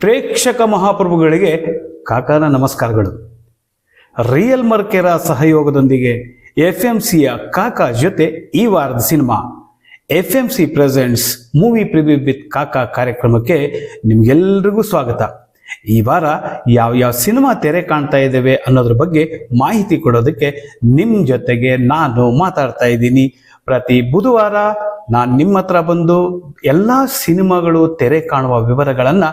ಪ್ರೇಕ್ಷಕ ಮಹಾಪ್ರಭುಗಳಿಗೆ ಕಾಕಾನ ನಮಸ್ಕಾರಗಳು. ರಿಯಲ್ ಮರ್ಕೆರ ಸಹಯೋಗದೊಂದಿಗೆ ಎಫ್ ಎಂ ಸಿಯ ಕಾಕಾ ಜೊತೆ ಈ ವಾರದ cinema F M C presents movie preview with Kaka ಕಾರ್ಯಕ್ರಮಕ್ಕೆ ನಿಮ್ಗೆಲ್ರಿಗೂ ಸ್ವಾಗತ. ಈ ವಾರ ಯಾವ ಯಾವ ಸಿನಿಮಾ ತೆರೆ ಕಾಣ್ತಾ ಇದ್ದೇವೆ ಅನ್ನೋದ್ರ ಬಗ್ಗೆ ಮಾಹಿತಿ ಕೊಡೋದಕ್ಕೆ ನಿಮ್ಮ ಜೊತೆಗೆ ನಾನು ಮಾತಾಡ್ತಾ ಇದ್ದೀನಿ. ಪ್ರತಿ ಬುಧವಾರ ನಾನು ನಿಮ್ಮ ಹತ್ರ ಬಂದು ಎಲ್ಲ ಸಿನಿಮಾಗಳು ತೆರೆ ಕಾಣುವ ವಿವರಗಳನ್ನು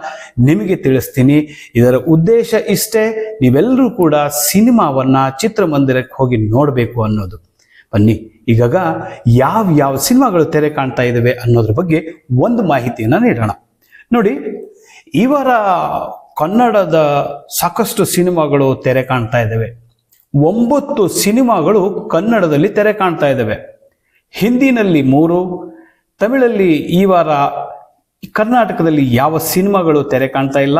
ನಿಮಗೆ ತಿಳಿಸ್ತೀನಿ. ಇದರ ಉದ್ದೇಶ ಇಷ್ಟೇ ನೀವೆಲ್ಲರೂ ಕೂಡ ಸಿನಿಮಾವನ್ನ ಚಿತ್ರಮಂದಿರಕ್ಕೆ ಹೋಗಿ ನೋಡಬೇಕು ಅನ್ನೋದು. ಬನ್ನಿ, ಈಗಾಗ ಯಾವ ಯಾವ ಸಿನಿಮಾಗಳು ತೆರೆ ಕಾಣ್ತಾ ಇದ್ದಾವೆ ಅನ್ನೋದ್ರ ಬಗ್ಗೆ ಒಂದು ಮಾಹಿತಿಯನ್ನು ನೀಡೋಣ. ನೋಡಿ ಇವರ ವಾರ ಕನ್ನಡದ ಸಾಕಷ್ಟು ಸಿನಿಮಾಗಳು ತೆರೆ ಕಾಣ್ತಾ ಇದ್ದಾವೆ ಒಂಬತ್ತು ಸಿನಿಮಾಗಳು ಕನ್ನಡದಲ್ಲಿ ತೆರೆ ಕಾಣ್ತಾ ಇದ್ದಾವೆ ಹಿಂದಿನಲ್ಲಿ ಮೂರು, ತಮಿಳಲ್ಲಿ ಈ ವಾರ ಕರ್ನಾಟಕದಲ್ಲಿ ಯಾವ ಸಿನಿಮಾಗಳು ತೆರೆ ಕಾಣ್ತಾ ಇಲ್ಲ.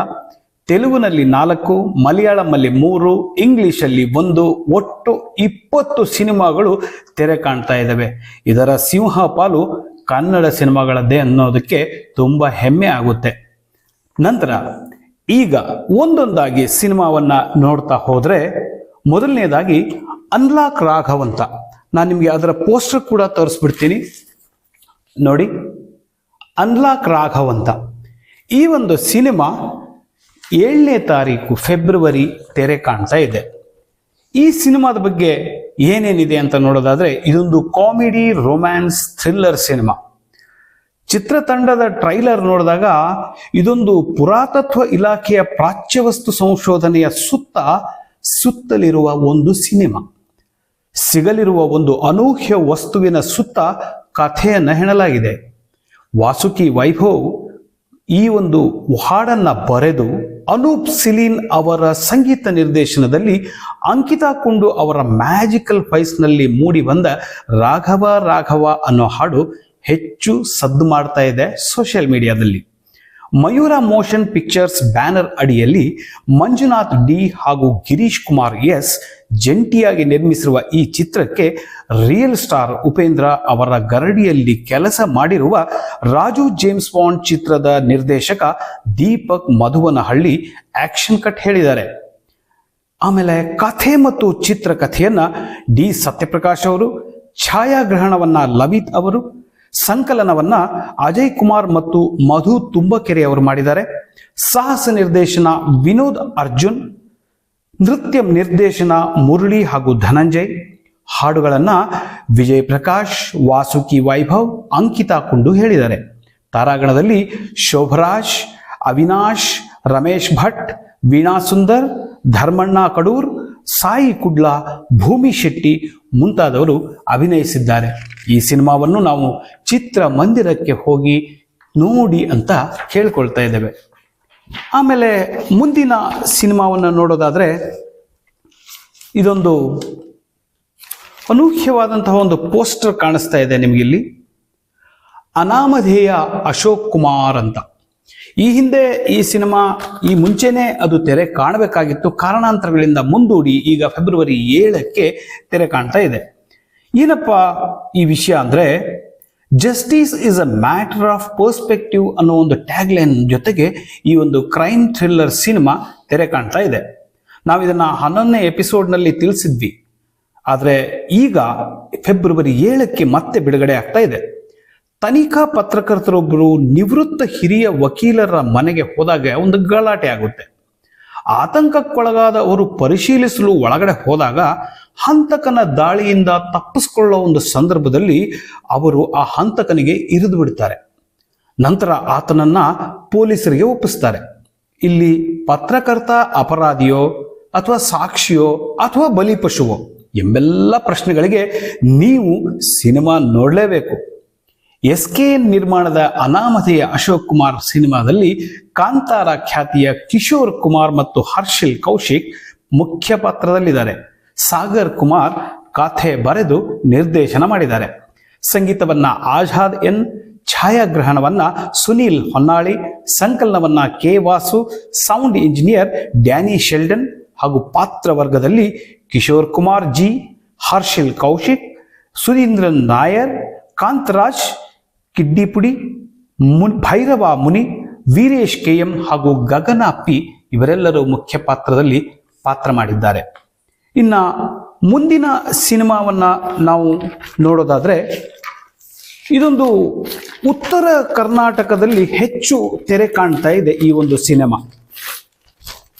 ತೆಲುಗಿನಲ್ಲಿ ನಾಲ್ಕು ಮಲಯಾಳಮಲ್ಲಿ ಮೂರು, ಇಂಗ್ಲಿಷಲ್ಲಿ ಒಂದು, ಒಟ್ಟು ಇಪ್ಪತ್ತು ಸಿನಿಮಾಗಳು ತೆರೆ ಕಾಣ್ತಾ ಇದ್ದಾವೆ ಇದರ ಸಿಂಹ ಪಾಲು ಕನ್ನಡ ಸಿನಿಮಾಗಳದ್ದೇ ಅನ್ನೋದಕ್ಕೆ ತುಂಬ ಹೆಮ್ಮೆ ಆಗುತ್ತೆ. ನಂತರ ಈಗ ಒಂದೊಂದಾಗಿ ಸಿನಿಮಾವನ್ನ ನೋಡ್ತಾ ಹೋದರೆ, ಮೊದಲನೇದಾಗಿ ಅನ್ಲಾಕ್ ರಾಘವಂತ. ನಾನು ನಿಮಗೆ ಅದರ ಪೋಸ್ಟರ್ ಕೂಡ ತೋರಿಸ್ಬಿಡ್ತೀನಿ. ನೋಡಿ, ಅನ್ಲಾಕ್ ರಾಘವಂತ ಈ ಒಂದು ಸಿನಿಮಾ ಏಳನೇ ತಾರೀಕು ಫೆಬ್ರವರಿ ತೆರೆ ಕಾಣ್ತಾ ಇದೆ. ಈ ಸಿನಿಮಾದ ಬಗ್ಗೆ ಏನೇನಿದೆ ಅಂತ ನೋಡೋದಾದ್ರೆ, ಇದೊಂದು ಕಾಮಿಡಿ, ರೊಮ್ಯಾನ್ಸ್, ಥ್ರಿಲ್ಲರ್ ಸಿನಿಮಾ. ಚಿತ್ರತಂಡದ ಟ್ರೈಲರ್ ನೋಡಿದಾಗ, ಇದೊಂದು ಪುರಾತತ್ವ ಇಲಾಖೆಯ ಪ್ರಾಚ್ಯವಸ್ತು ಸಂಶೋಧನೆಯ ಸುತ್ತ ಸುತ್ತಲಿರುವ ಒಂದು ಸಿನಿಮಾ. ಸಿಗಲಿರುವ ಒಂದು ಅನೂಹ್ಯ ವಸ್ತುವಿನ ಸುತ್ತ ಕಥೆಯನ್ನು ಹೆಣಲಾಗಿದೆ. ವಾಸುಕಿ ವೈಭವ್ ಈ ಒಂದು ಹಾಡನ್ನು ಬರೆದು ಅನೂಪ್ ಸಿಲೀನ್ ಅವರ ಸಂಗೀತ ನಿರ್ದೇಶನದಲ್ಲಿ ಅಂಕಿತಾ ಕುಂಡು ಅವರ ಮ್ಯಾಜಿಕಲ್ ಫೈಸ್ನಲ್ಲಿ ಮೂಡಿ ಬಂದ ರಾಘವ ರಾಘವ ಅನ್ನೋ ಹಾಡು ಹೆಚ್ಚು ಸದ್ದು ಮಾಡ್ತಾ ಇದೆ ಸೋಷಿಯಲ್ ಮೀಡಿಯಾದಲ್ಲಿ. ಮಯೂರ ಮೋಷನ್ ಪಿಕ್ಚರ್ಸ್ ಬ್ಯಾನರ್ ಅಡಿಯಲ್ಲಿ ಮಂಜುನಾಥ್ ಡಿ ಹಾಗೂ ಗಿರೀಶ್ ಕುಮಾರ್ ಎಸ್ ಜಂಟಿಯಾಗಿ ನಿರ್ಮಿಸಿರುವ ಈ ಚಿತ್ರಕ್ಕೆ ರಿಯಲ್ ಸ್ಟಾರ್ ಉಪೇಂದ್ರ ಅವರ ಗರಡಿಯಲ್ಲಿ ಕೆಲಸ ಮಾಡಿರುವ ರಾಜು ಜೇಮ್ಸ್ ಬಾಂಡ್ ಚಿತ್ರದ ನಿರ್ದೇಶಕ ದೀಪಕ್ ಮಧುವನಹಳ್ಳಿ ಆಕ್ಷನ್ ಕಟ್ ಹೇಳಿದ್ದಾರೆ. ಆಮೇಲೆ ಕಥೆ ಮತ್ತು ಚಿತ್ರಕಥೆಯನ್ನ ಡಿ ಸತ್ಯಪ್ರಕಾಶ್ ಅವರು, ಛಾಯಾಗ್ರಹಣವನ್ನ ಲವಿತ್ ಅವರು ಸಂಕಲನವನ್ನ ಅಜಯ್ ಕುಮಾರ್ ಮತ್ತು ಮಧು ತುಂಬಕೆರೆ ಅವರು ಮಾಡಿದ್ದಾರೆ. ಸಾಹಸ ನಿರ್ದೇಶನ ವಿನೋದ್ ಅರ್ಜುನ್, ನೃತ್ಯ ನಿರ್ದೇಶನ ಮುರಳಿ ಹಾಗೂ ಧನಂಜಯ್, ಹಾಡುಗಳನ್ನ ವಿಜಯ್ ಪ್ರಕಾಶ್ ವಾಸುಕಿ ವೈಭವ್, ಅಂಕಿತಾ ಕುಂಡು ಹೇಳಿದ್ದಾರೆ. ತಾರಾಗಣದಲ್ಲಿ ಶೋಭರಾಜ್, ಅವಿನಾಶ್, ರಮೇಶ್ ಭಟ್, ವೀಣಾ ಸುಂದರ್, ಧರ್ಮಣ್ಣ ಕಡೂರ್ ಸಾಯಿ ಕುಡ್ಲ ಭೂಮಿ ಶೆಟ್ಟಿ ಮುಂತಾದವರು ಅಭಿನಯಿಸಿದ್ದಾರೆ. ಈ ಸಿನಿಮಾವನ್ನು ನಾವು ಚಿತ್ರಮಂದಿರಕ್ಕೆ ಹೋಗಿ ನೋಡಿ ಅಂತ ಕೇಳ್ಕೊಳ್ತಾ ಇದ್ದೇವೆ. ಆಮೇಲೆ ಮುಂದಿನ ಸಿನಿಮಾವನ್ನು ನೋಡೋದಾದರೆ ಇದೊಂದು ಅನೂಹ್ಯವಾದಂತಹ ಒಂದು ಪೋಸ್ಟರ್ ಕಾಣಿಸ್ತಾ ಇದೆ ನಿಮಗಿಲ್ಲಿ ಅನಾಮಧೇಯ ಅಶೋಕ್ ಕುಮಾರ್ ಅಂತ. ಈ ಹಿಂದೆ ಈ ಸಿನಿಮಾ ಈ ಮುಂಚೆನೇ ಅದು ತೆರೆ ಕಾಣಬೇಕಾಗಿತ್ತು. ಕಾರಣಾಂತರಗಳಿಂದ ಮುಂದೂಡಿ ಈಗ ಫೆಬ್ರವರಿ ಏಳಕ್ಕೆ ತೆರೆ ಕಾಣ್ತಾ ಇದೆ. ಏನಪ್ಪ ಈ ವಿಷಯ ಅಂದ್ರೆ, justice is a matter of perspective ಅನ್ನೋ ಒಂದು ಟ್ಯಾಗ್ಲೈನ್ ಜೊತೆಗೆ ಈ ಒಂದು ಕ್ರೈಮ್ ಥ್ರಿಲ್ಲರ್ ಸಿನಿಮಾ ತೆರೆ ಕಾಣ್ತಾ ಇದೆ. ನಾವು ಇದನ್ನ ಹನ್ನೊಂದನೇ ಎಪಿಸೋಡ್ನಲ್ಲಿ ತಿಳಿಸಿದ್ವಿ. ಆದರೆ ಈಗ ಫೆಬ್ರವರಿ ಏಳಕ್ಕೆ ಮತ್ತೆ ಬಿಡುಗಡೆ ಆಗ್ತಾ ಇದೆ. ತನಿಖಾ ಪತ್ರಕರ್ತರೊಬ್ಬರು ನಿವೃತ್ತ ಹಿರಿಯ ವಕೀಲರ ಮನೆಗೆ ಹೋದಾಗ ಒಂದು ಗಲಾಟೆ ಆಗುತ್ತೆ. ಆತಂಕಕ್ಕೊಳಗಾದ ಅವರು ಪರಿಶೀಲಿಸಲು ಒಳಗಡೆ ಹೋದಾಗ ಹಂತಕನ ದಾಳಿಯಿಂದ ತಪ್ಪಿಸ್ಕೊಳ್ಳೋ ಒಂದು ಸಂದರ್ಭದಲ್ಲಿ ಅವರು ಆ ಹಂತಕನಿಗೆ ಇರಿದು ಬಿಡ್ತಾರೆ. ನಂತರ ಆತನನ್ನ ಪೊಲೀಸರಿಗೆ ಒಪ್ಪಿಸ್ತಾರೆ. ಇಲ್ಲಿ ಪತ್ರಕರ್ತ ಅಪರಾಧಿಯೋ ಅಥವಾ ಸಾಕ್ಷಿಯೋ ಅಥವಾ ಬಲಿಪಶುವೋ ಎಂಬೆಲ್ಲ ಪ್ರಶ್ನೆಗಳಿಗೆ ನೀವು ಸಿನಿಮಾ ನೋಡಲೇಬೇಕು. ಎಸ್ ಕೆ ಎನ್ ನಿರ್ಮಾಣದ ಅನಾಮಧೇಯ ಅಶೋಕ್ ಕುಮಾರ್ ಸಿನಿಮಾದಲ್ಲಿ ಕಾಂತಾರ ಖ್ಯಾತಿಯ ಕಿಶೋರ್ ಕುಮಾರ್ ಮತ್ತು ಹರ್ಷಿಲ್ ಕೌಶಿಕ್ ಮುಖ್ಯ ಪಾತ್ರದಲ್ಲಿದ್ದಾರೆ. ಸಾಗರ್ ಕುಮಾರ್ ಕಥೆ ಬರೆದು ನಿರ್ದೇಶನ ಮಾಡಿದ್ದಾರೆ. ಸಂಗೀತವನ್ನ ಆಜಾದ್ ಎನ್, ಛಾಯಾಗ್ರಹಣವನ್ನ Sunil Honnali, ಸಂಕಲನವನ್ನ K Vasu, sound engineer Danny Sheldon ಹಾಗೂ ಪಾತ್ರ ವರ್ಗದಲ್ಲಿ ಕಿಶೋರ್ ಕುಮಾರ್ ಜಿ, ಹರ್ಷಿಲ್ ಕೌಶಿಕ್, ಸುರೀಂದ್ರನ್ ನಾಯರ್, ಕಾಂತರಾಜ್ ಕಿಡ್ಡಿಪುಡಿ, ಮುನ್ ಭೈರವ ಮುನಿ, ವೀರೇಶ್ ಕೆ ಎಂ ಹಾಗೂ ಗಗನ ಪಿ ಇವರೆಲ್ಲರೂ ಮುಖ್ಯ ಪಾತ್ರದಲ್ಲಿ ಪಾತ್ರ ಮಾಡಿದ್ದಾರೆ. ಇನ್ನ ಮುಂದಿನ ಸಿನಿಮಾವನ್ನು ನಾವು ನೋಡೋದಾದರೆ ಇದೊಂದು ಉತ್ತರ ಕರ್ನಾಟಕದಲ್ಲಿ ಹೆಚ್ಚು ತೆರೆ ಕಾಣ್ತಾ ಇದೆ ಈ ಒಂದು ಸಿನಿಮಾ.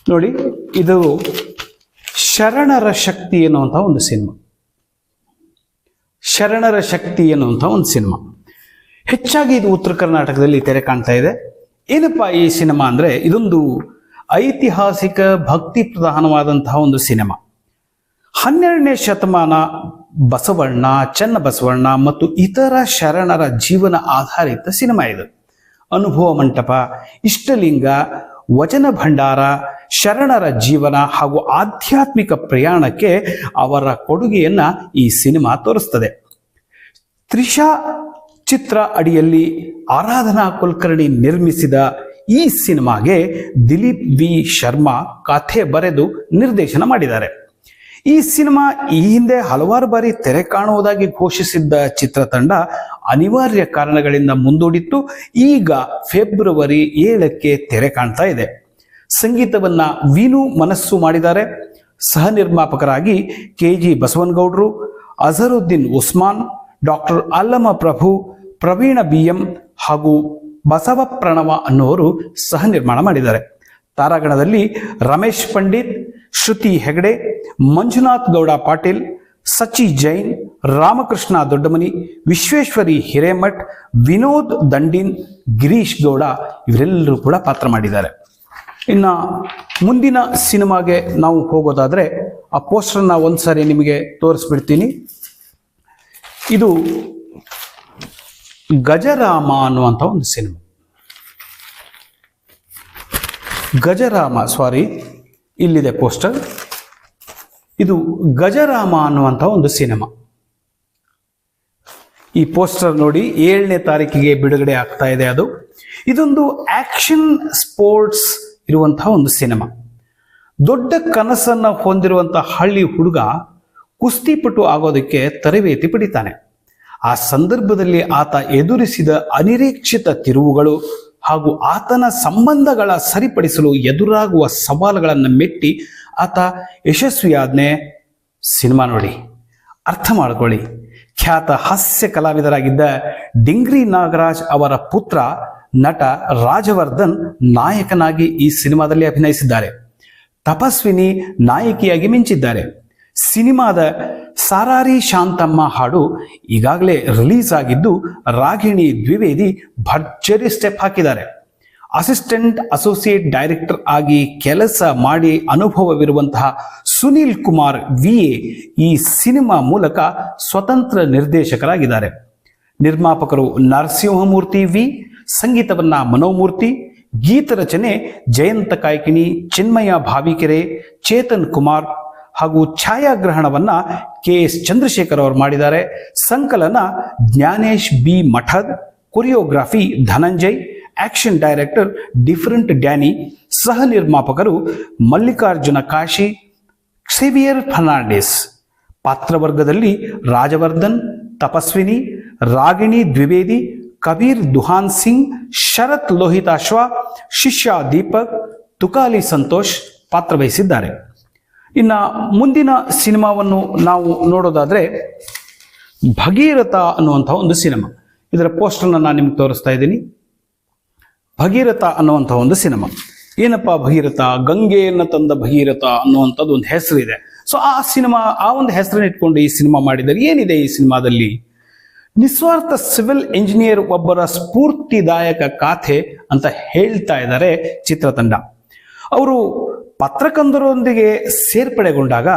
ನೋಡಿ, ಇದು ಶರಣರ ಶಕ್ತಿ ಎನ್ನುವಂಥ ಒಂದು ಸಿನಿಮಾ. ಶರಣರ ಶಕ್ತಿ ಎನ್ನುವಂಥ ಒಂದು ಸಿನಿಮಾ. ಹೆಚ್ಚಾಗಿ ಇದು ಉತ್ತರ ಕರ್ನಾಟಕದಲ್ಲಿ ತೆರೆ ಕಾಣ್ತಾ ಇದೆ. ಏನಪ್ಪ ಈ ಸಿನಿಮಾ ಅಂದರೆ? ಇದೊಂದು ಐತಿಹಾಸಿಕ ಭಕ್ತಿ ಪ್ರಧಾನವಾದಂತಹ ಒಂದು ಸಿನಿಮಾ. ಹನ್ನೆರಡನೇ ಶತಮಾನ ಬಸವಣ್ಣ ಚನ್ನಬಸವಣ್ಣ ಮತ್ತು ಇತರ ಶರಣರ ಜೀವನ ಆಧಾರಿತ ಸಿನಿಮಾ ಇದು. ಅನುಭವ ಮಂಟಪ, ಇಷ್ಟಲಿಂಗ, ವಚನ ಭಂಡಾರ, ಶರಣರ ಜೀವನ ಹಾಗೂ ಆಧ್ಯಾತ್ಮಿಕ ಪ್ರಯಾಣಕ್ಕೆ ಅವರ ಕೊಡುಗೆಯನ್ನ ಈ ಸಿನಿಮಾ ತೋರಿಸ್ತದೆ. ತ್ರಿಷಾ ಚಿತ್ರ ಅಡಿಯಲ್ಲಿ ಆರಾಧನಾ ಕುಲಕರ್ಣಿ ನಿರ್ಮಿಸಿದ ಈ ಸಿನಿಮಾಗೆ ದಿಲೀಪ್ ವಿ ಶರ್ಮಾ ಕಥೆ ಬರೆದು ನಿರ್ದೇಶನ ಮಾಡಿದ್ದಾರೆ. ಈ ಸಿನಿಮಾ ಈ ಹಿಂದೆ ಹಲವಾರು ಬಾರಿ ತೆರೆ ಕಾಣುವುದಾಗಿ ಘೋಷಿಸಿದ್ದ ಚಿತ್ರತಂಡ ಅನಿವಾರ್ಯ ಕಾರಣಗಳಿಂದ ಮುಂದೂಡಿತ್ತು. ಈಗ ಫೆಬ್ರವರಿ ಏಳಕ್ಕೆ ತೆರೆ ಕಾಣ್ತಾ ಇದೆ. ಸಂಗೀತವನ್ನ ವೀನು ಮನಸ್ಸು ಮಾಡಿದ್ದಾರೆ. ಸಹ ನಿರ್ಮಾಪಕರಾಗಿ K G ಬಸವನಗೌಡರು, Azharuddin Usman, doctor Allama Prabhu Praveena B M ಹಾಗೂ ಬಸವ ಪ್ರಣವ ಅನ್ನುವರು ಸಹ ನಿರ್ಮಾಣ ಮಾಡಿದ್ದಾರೆ. ತಾರಾಗಣದಲ್ಲಿ ರಮೇಶ್ ಪಂಡಿತ್, ಶ್ರುತಿ ಹೆಗಡೆ, ಮಂಜುನಾಥ್ ಗೌಡ ಪಾಟೀಲ್, ಸಚಿ ಜೈನ್, ರಾಮಕೃಷ್ಣ ದೊಡ್ಡಮನಿ, ವಿಶ್ವೇಶ್ವರಿ ಹಿರೇಮಠ್, ವಿನೋದ್ ದಂಡಿನ್, ಗಿರೀಶ್ ಗೌಡ ಇವರೆಲ್ಲರೂ ಕೂಡ ಪಾತ್ರ ಮಾಡಿದ್ದಾರೆ. ಇನ್ನು ಮುಂದಿನ ಸಿನಿಮಾಗೆ ನಾವು ಹೋಗೋದಾದರೆ ಆ ಪೋಸ್ಟರ್ನ ಸಾರಿ ನಿಮಗೆ ತೋರಿಸ್ಬಿಡ್ತೀನಿ. ಇದು ಗಜರಾಮ ಅನ್ನುವಂಥ ಒಂದು ಸಿನಿಮಾ. ಗಜರಾಮ ಸಾರಿ ಇಲ್ಲಿದೆ ಪೋಸ್ಟರ್ ಇದು ಗಜರಾಮ ಅನ್ನುವಂಥ ಒಂದು ಸಿನಿಮಾ. ಈ ಪೋಸ್ಟರ್ ನೋಡಿ ಏಳನೇ ತಾರೀಕಿಗೆ ಬಿಡುಗಡೆ ಆಗ್ತಾ ಇದೆ ಅದು. ಇದೊಂದು ಆಕ್ಷನ್ ಸ್ಪೋರ್ಟ್ಸ್ ಇರುವಂತಹ ಒಂದು ಸಿನಿಮಾ. ದೊಡ್ಡ ಕನಸನ್ನ ಹೊಂದಿರುವಂತಹ ಹಳ್ಳಿ ಹುಡುಗ ಕುಸ್ತಿಪಟು ಆಗೋದಕ್ಕೆ ತರಬೇತಿ ಪಡಿತಾನೆ. ಆ ಸಂದರ್ಭದಲ್ಲಿ ಆತ ಎದುರಿಸಿದ ಅನಿರೀಕ್ಷಿತ ತಿರುವುಗಳು ಹಾಗೂ ಆತನ ಸಂಬಂಧಗಳ ಸರಿಪಡಿಸಲು ಎದುರಾಗುವ ಸವಾಲುಗಳನ್ನು ಮೆಟ್ಟಿ ಆತ ಯಶಸ್ವಿಯಾದ್ನೆ ಸಿನಿಮಾ ನೋಡಿ. ಅರ್ಥ ಮಾಡ್ಕೊಳ್ಳಿ. ಖ್ಯಾತ ಹಾಸ್ಯ ಕಲಾವಿದರಾಗಿದ್ದ ಡಿಂಗ್ರಿ ನಾಗರಾಜ್ ಅವರ ಪುತ್ರ ನಟ ರಾಜವರ್ಧನ್ ನಾಯಕನಾಗಿ ಈ ಸಿನಿಮಾದಲ್ಲಿ ಅಭಿನಯಿಸಿದ್ದಾರೆ. ತಪಸ್ವಿನಿ ನಾಯಕಿಯಾಗಿ ಮಿಂಚಿದ್ದಾರೆ. ಸಿನಿಮಾದ ಸಾರಾರಿ ಶಾಂತಮ್ಮ ಹಾಡು ಈಗಾಗಲೇ ರಿಲೀಸ್ ಆಗಿದ್ದು ರಾಗಿಣಿ ದ್ವಿವೇದಿ ಭರ್ಜರಿ ಸ್ಟೆಪ್ ಹಾಕಿದ್ದಾರೆ. ಅಸಿಸ್ಟೆಂಟ್ ಅಸೋಸಿಯೇಟ್ ಡೈರೆಕ್ಟರ್ ಆಗಿ ಕೆಲಸ ಮಾಡಿ ಅನುಭವವಿರುವಂತಹ ಸುನೀಲ್ ಕುಮಾರ್ ವಿ ಎ ಈ ಸಿನಿಮಾ ಮೂಲಕ ಸ್ವತಂತ್ರ ನಿರ್ದೇಶಕರಾಗಿದ್ದಾರೆ. ನಿರ್ಮಾಪಕರು ನರಸಿಂಹಮೂರ್ತಿ ವಿ, ಸಂಗೀತವನ್ನ ಮನೋಮೂರ್ತಿ, ಗೀತ ರಚನೆ ಜಯಂತ ಕಾಯ್ಕಿಣಿ, ಚಿನ್ಮಯ ಭಾವಿಕೆರೆ, ಚೇತನ್ ಕುಮಾರ್ ಹಾಗೂ ಛಾಯಾಗ್ರಹಣವನ್ನ ಕೆ ಎಸ್ ಚಂದ್ರಶೇಖರ್ ಅವರು ಮಾಡಿದ್ದಾರೆ. ಸಂಕಲನ Gnanesh B Mathad, choreography Dhananjay, action director different Danny, ಸಹ ನಿರ್ಮಾಪಕರು ಮಲ್ಲಿಕಾರ್ಜುನ ಕಾಶಿ ಕ್ಸೇವಿಯರ್ ಫರ್ನಾಂಡಿಸ್. ಪಾತ್ರವರ್ಗದಲ್ಲಿ ರಾಜವರ್ಧನ್, ತಪಸ್ವಿನಿ, ರಾಗಿಣಿ ದ್ವಿವೇದಿ, ಕಬೀರ್ ದುಹಾನ್ ಸಿಂಗ್, ಶರತ್ ಲೋಹಿತಾಶ್ವ, ಶಿಷ್ಯ ದೀಪಕ್, ತುಕಾಲಿ ಸಂತೋಷ್ ಪಾತ್ರವಹಿಸಿದ್ದಾರೆ. ಇನ್ನ ಮುಂದಿನ ಸಿನಿಮಾವನ್ನು ನಾವು ನೋಡೋದಾದ್ರೆ ಭಗೀರಥ ಅನ್ನುವಂಥ ಒಂದು ಸಿನಿಮಾ. ಇದರ ಪೋಸ್ಟರ್ನ ನಾನು ನಿಮ್ಗೆ ತೋರಿಸ್ತಾ ಇದ್ದೀನಿ. ಭಗೀರಥ ಅನ್ನುವಂಥ ಒಂದು ಸಿನಿಮಾ. ಏನಪ್ಪ ಭಗೀರಥ? ಗಂಗೆಯನ್ನು ತಂದ ಭಗೀರಥ ಅನ್ನುವಂಥದ್ದು ಒಂದು ಹೆಸರು ಇದೆ ಸೊ ಆ ಸಿನಿಮಾ, ಆ ಒಂದು ಹೆಸರನ್ನ ಇಟ್ಕೊಂಡು ಈ ಸಿನಿಮಾ ಮಾಡಿದರೆ ಏನಿದೆ ಈ ಸಿನಿಮಾದಲ್ಲಿ? ನಿಸ್ವಾರ್ಥ ಸಿವಿಲ್ ಇಂಜಿನಿಯರ್ ಒಬ್ಬರ ಸ್ಫೂರ್ತಿದಾಯಕ ಕಾಥೆ ಅಂತ ಹೇಳ್ತಾ ಇದ್ದಾರೆ ಚಿತ್ರತಂಡ. ಅವರು ಪತ್ರಕರ್ತರೊಂದಿಗೆ ಸೇರ್ಪಡೆಗೊಂಡಾಗ